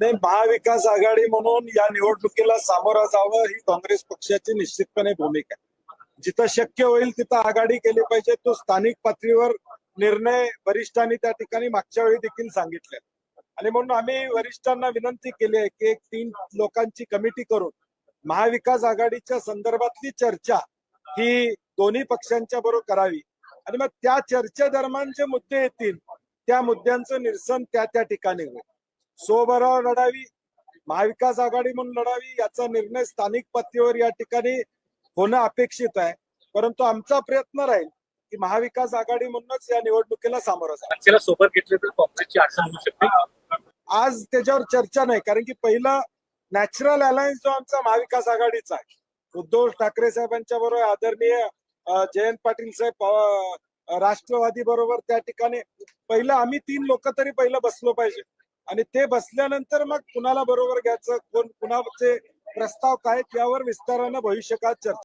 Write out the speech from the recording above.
नाही महाविकास आघाडी म्हणून या निवडणुकीला सामोरं जावं ही काँग्रेस पक्षाची निश्चितपणे भूमिका आहे. जिथं शक्य होईल तिथं आघाडी केली पाहिजे तो स्थानिक पातळीवर निर्णय वरिष्ठांनी त्या ठिकाणी मागच्या वेळी देखील सांगितले. आणि म्हणून आम्ही वरिष्ठांना विनंती केली आहे की एक तीन लोकांची कमिटी करून महाविकास आघाडीच्या संदर्भातली चर्चा ही दोन्ही पक्षांच्या बरोबर करावी. आणि मग त्या चर्चेदरम्यान जे मुद्दे येतील त्या मुद्द्यांचं निरसन त्या त्या ठिकाणी होईल. सोबरोबर लढावी महाविकास आघाडी म्हणून लढावी याचा निर्णय स्थानिक पातळीवर या ठिकाणी होणं अपेक्षित आहे. परंतु आमचा प्रयत्न राहील की महाविकास आघाडी म्हणूनच या निवडणुकीला सामोरं सोबत घेतले तर काँग्रेसची अडचण होऊ शकते? आज त्याच्यावर चर्चा नाही कारण की पहिला नॅचरल अलायन्स जो आमचा महाविकास आघाडीचा आहे उद्धव ठाकरे साहेबांच्या बरोबर आदरणीय जयंत पाटील साहेब राष्ट्रवादी बरोबर त्या ठिकाणी पहिलं आम्ही तीन लोक तरी पहिलं बसलो पाहिजे. आणि ते बसल्यानंतर मग कुणाला बरोबर घ्यायचं कोण कुणाचे प्रस्ताव काय यावर विस्तारानं भविष्यकाळ चर्चा